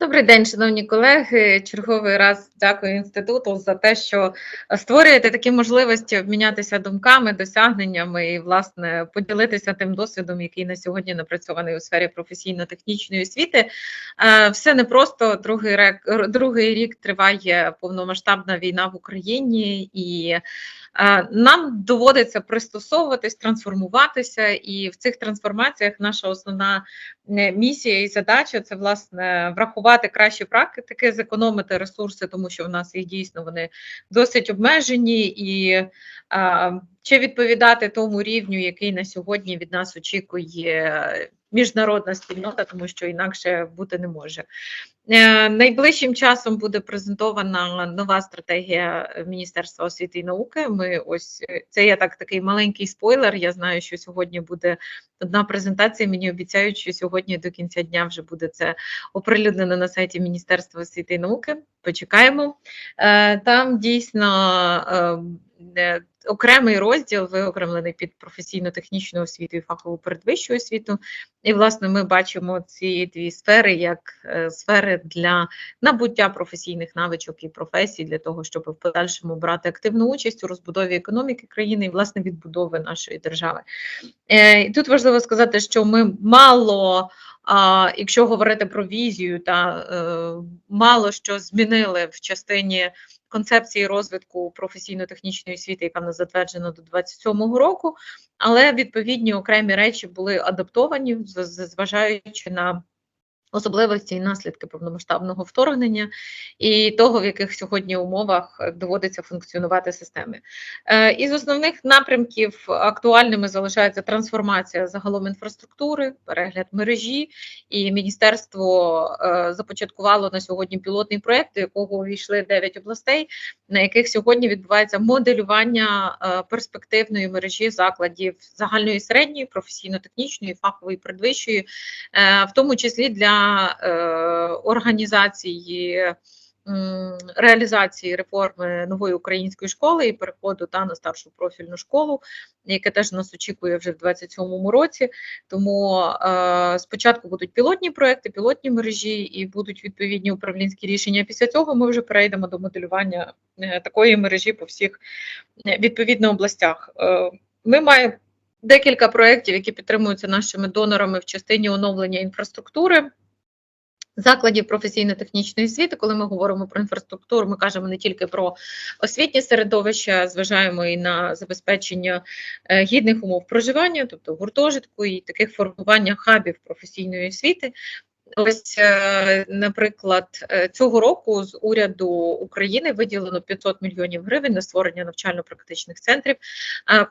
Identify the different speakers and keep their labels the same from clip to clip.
Speaker 1: Добрий день, шановні колеги. Черговий раз дякую інституту за те, що створюєте такі можливості обмінятися думками, досягненнями і, власне, поділитися тим досвідом, який на сьогодні напрацьований у сфері професійно-технічної освіти. Е, Все непросто. Другий рек, другий рік триває повномасштабна війна в Україні, і е, нам доводиться пристосовуватись, трансформуватися. І в цих трансформаціях наша основна місія і задача це власне врахувати кращі практики, зекономити ресурси, тому що в нас їх дійсно вони досить обмежені, і чи відповідати тому рівню, який на сьогодні від нас очікує міжнародна спільнота, тому що інакше бути не може. Е, Найближчим часом буде презентована нова стратегія Міністерства освіти і науки. Ми ось це є так такий маленький спойлер. Я знаю, що сьогодні буде одна презентація. Мені обіцяють, що сьогодні до кінця дня вже буде це оприлюднено на сайті Міністерства освіти і науки. Почекаємо. Е, Там дійсно. Окремий розділ виокремлений під професійно-технічну освіту і фахову передвищу освіту. І, власне, ми бачимо ці дві сфери як е, сфери для набуття професійних навичок і професій для того, щоб в подальшому брати активну участь у розбудові економіки країни і власне відбудови нашої держави. Е, і Тут важливо сказати, що ми мало. А якщо говорити про візію, та е, мало що змінили в частині концепції розвитку професійно-технічної освіти, яка в нас затверджена до 27-го року, але відповідні окремі речі були адаптовані, зважаючи на Особливості і наслідки повномасштабного вторгнення і того, в яких сьогодні умовах доводиться функціонувати системи. Е, із основних напрямків актуальними залишається трансформація загалом інфраструктури, перегляд мережі, і міністерство е, започаткувало на сьогодні пілотний проєкт, до якого увійшли 9 областей, на яких сьогодні відбувається моделювання е, перспективної мережі закладів загальної середньої, професійно-технічної, фахової передвищої, в тому числі для е, організації реалізації реформи нової української школи і переходу та на старшу профільну школу, яке теж нас очікує вже в 2027 році. Тому е, спочатку будуть пілотні проекти, пілотні мережі і будуть відповідні управлінські рішення. Після цього ми вже перейдемо до моделювання е, такої мережі по всіх е, відповідно областях. Е, ми маємо декілька проєктів, які підтримуються нашими донорами в частині оновлення інфраструктури. Закладів професійно-технічної освіти, коли ми говоримо про інфраструктуру, ми кажемо не тільки про освітнє середовище, зважаємо і на забезпечення е, гідних умов проживання, тобто гуртожитку і таких формування хабів професійної освіти. Ось, е, наприклад, е, цього року з уряду України виділено 500 мільйонів гривень на створення навчально-практичних центрів.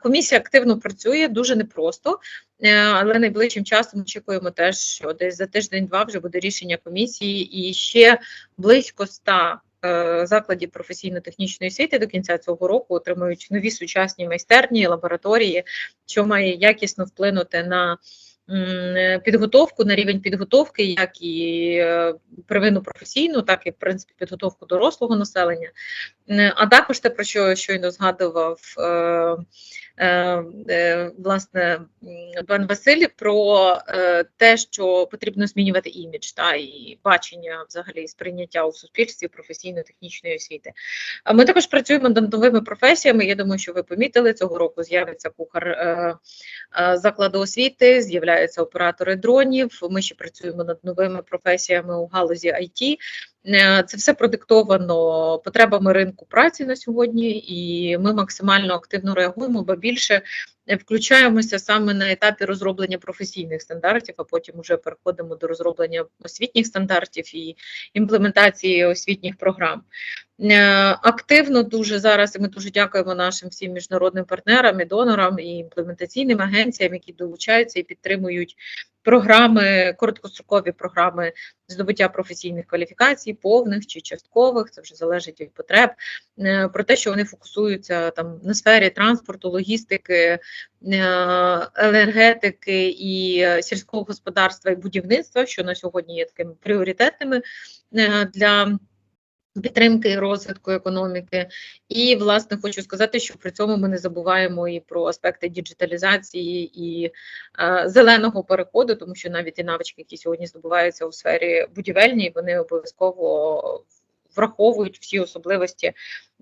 Speaker 1: Комісія активно працює дуже непросто, е, але найближчим часом очікуємо теж, що десь за тиждень-два вже буде рішення комісії, і ще близько 100 Закладів професійно-технічної освіти до кінця цього року отримують нові сучасні майстерні лабораторії, що має якісно вплинути на підготовку на рівень підготовки, як і е, первинну професійну, так і в принципі підготовку дорослого населення, а також те, про що щойно згадував е, е, власне пан Василь, про те, що потрібно змінювати імідж та і бачення взагалі сприйняття у суспільстві професійно-технічної освіти. Ми також працюємо над новими професіями. Я думаю, що ви помітили цього року. З'явиться кухар закладу освіти, з'являються оператори дронів. Ми ще працюємо над новими професіями у галузі IT. Е, це все продиктовано потребами ринку праці на сьогодні, і ми максимально активно реагуємо, бо більше включаємося саме на етапі розроблення професійних стандартів, а потім вже переходимо до розроблення освітніх стандартів і імплементації освітніх програм. Е, активно дуже зараз і ми дуже дякуємо нашим всім міжнародним партнерам і донорам і імплементаційним агенціям, які долучаються і підтримують програми, короткострокові програми здобуття професійних кваліфікацій, повних чи часткових, це вже залежить від потреб, е, про те, що вони фокусуються там на сфері транспорту, логістики, е, енергетики і сільського господарства і будівництва, що на сьогодні є такими пріоритетними для Підтримки і розвитку економіки, і власне хочу сказати, що при цьому ми не забуваємо і про аспекти діджиталізації і е, зеленого переходу, тому що навіть і навички, які сьогодні здобуваються у сфері будівельній, вони обов'язково враховують всі особливості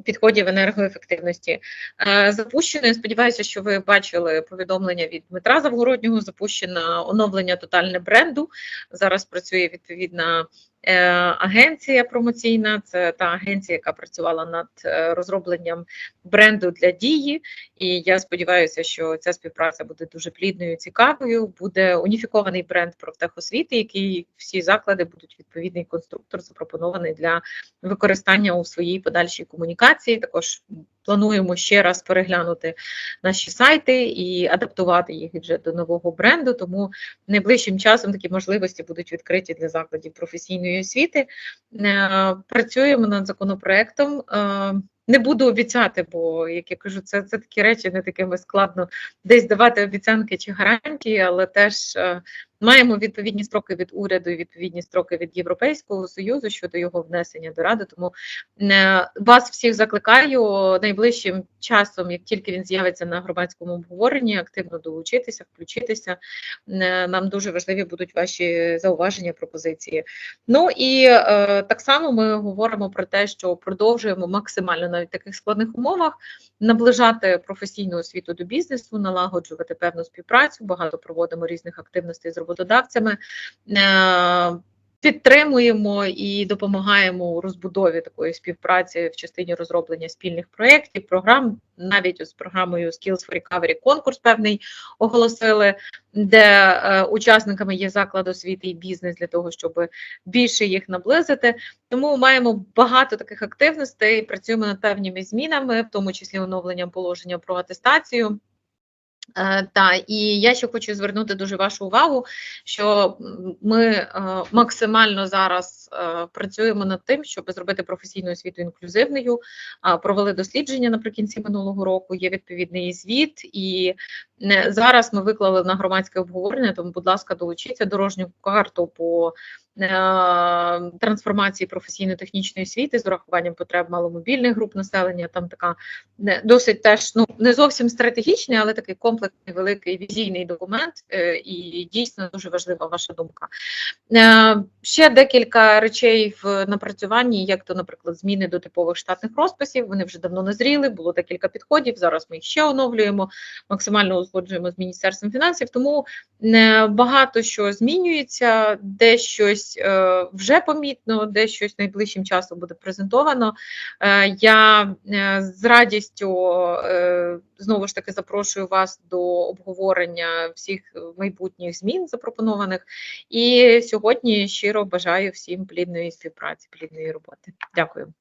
Speaker 1: підходів енергоефективності. Е, запущено, я сподіваюся, що ви бачили повідомлення від Дмитра Завгороднього. Запущено оновлення тотальне бренду. Зараз працює відповідна. Е, агенція промоційна це та агенція, яка працювала над е, розробленням бренду для дії. І я сподіваюся, що ця співпраця буде дуже плідною, цікавою. Буде уніфікований бренд профтехосвіти, який всі заклади будуть відповідний конструктор запропонований для використання у своїй подальшій комунікації. Також плануємо ще раз переглянути наші сайти і адаптувати їх вже до нового бренду. Тому найближчим часом такі можливості будуть відкриті для закладів професійної освіти. Е, працюємо над законопроектом. Е, не буду обіцяти, бо як я кажу, це це такі речі, не такими складно десь давати обіцянки чи гарантії, але теж е, маємо відповідні строки від уряду і відповідні строки від Європейського союзу щодо його внесення до ради. Тому е, вас всіх закликаю найближчим часом, як тільки він з'явиться на громадському обговоренні, активно долучитися, включитися. Е, нам дуже важливі будуть ваші зауваження, пропозиції. Ну і е, так само ми говоримо про те, що продовжуємо максимально навіть в таких складних умовах наближати професійну освіту до бізнесу, налагоджувати певну співпрацю. Багато проводимо різних активностей з роботодавцями. Е, підтримуємо і допомагаємо у розбудові такої співпраці в частині розроблення спільних проєктів, програм, навіть з програмою Skills for Recovery конкурс певний оголосили, де е, учасниками є заклад освіти і бізнес для того, щоб більше їх наблизити. Тому маємо багато таких активностей. Працюємо над певними змінами, в тому числі оновленням положення про атестацію. Е, та і я ще хочу звернути дуже вашу увагу, що ми е, максимально зараз е, працюємо над тим, щоб зробити професійну освіту інклюзивною. Провели дослідження наприкінці минулого року. Є відповідний звіт, і зараз ми виклали на громадське обговорення. Тому, будь ласка, долучіться дорожню карту по Е, трансформації професійно-технічної освіти з урахуванням потреб маломобільних груп населення. Там така досить теж ну не зовсім стратегічний, але такий комплексний великий візійний документ, е, і дійсно дуже важлива ваша думка. Е, ще декілька речей в напрацюванні, як то, наприклад, зміни до типових штатних розписів. Вони вже давно назріли, було декілька підходів. Зараз ми їх ще оновлюємо, максимально узгоджуємо з міністерством фінансів. Тому багато що змінюється, де щось е, вже помітно, де щось найближчим часом буде презентовано. Е, я е, з радістю знову ж таки запрошую вас до обговорення всіх майбутніх змін запропонованих. І сьогодні щиро бажаю всім плідної співпраці, плідної роботи. Дякую.